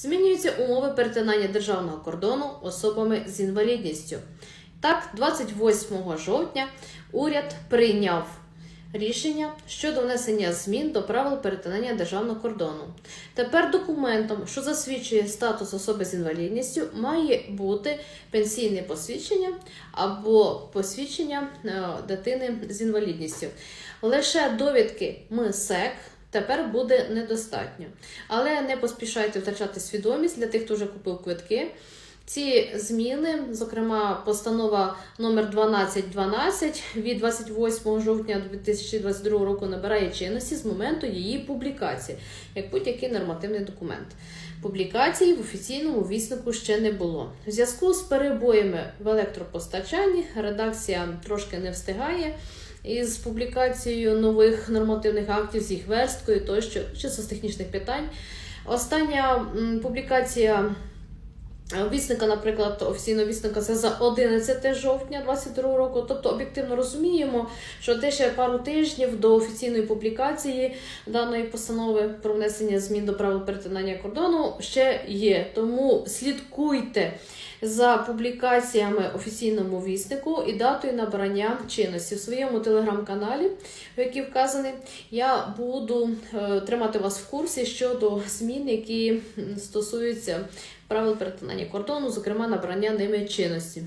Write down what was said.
Змінюються умови перетинання державного кордону особами з інвалідністю. Так, 28 жовтня уряд прийняв рішення щодо внесення змін до правил перетинання державного кордону. Тепер документом, що засвідчує статус особи з інвалідністю, має бути пенсійне посвідчення або посвідчення е, дитини з інвалідністю. Лише довідки МСЕК тепер буде недостатньо. Але не поспішайте втрачати свідомість для тих, хто вже купив квитки. Ці зміни, зокрема, постанова номер 1212 від 28 жовтня 2022 року набирає чинності з моменту її публікації, як будь-який нормативний документ. Публікації в офіційному віснику ще не було. В зв'язку з перебоями в електропостачанні редакція трошки не встигає із публікацією нових нормативних актів, з їх версткою тощо, чисто з технічних питань. Остання публікація Вісника, наприклад, офіційного вісника це за 11 жовтня 2022 року. Тобто об'єктивно розуміємо, що те ще пару тижнів до офіційної публікації даної постанови про внесення змін до правил перетинання кордону ще є. Тому слідкуйте за публікаціями офіційному віснику і датою набрання чинності в своєму телеграм-каналі, в який вказаний, я буду е, тримати вас в курсі щодо змін, які стосуються правил перетинання кордону, зокрема набрання ними чинності.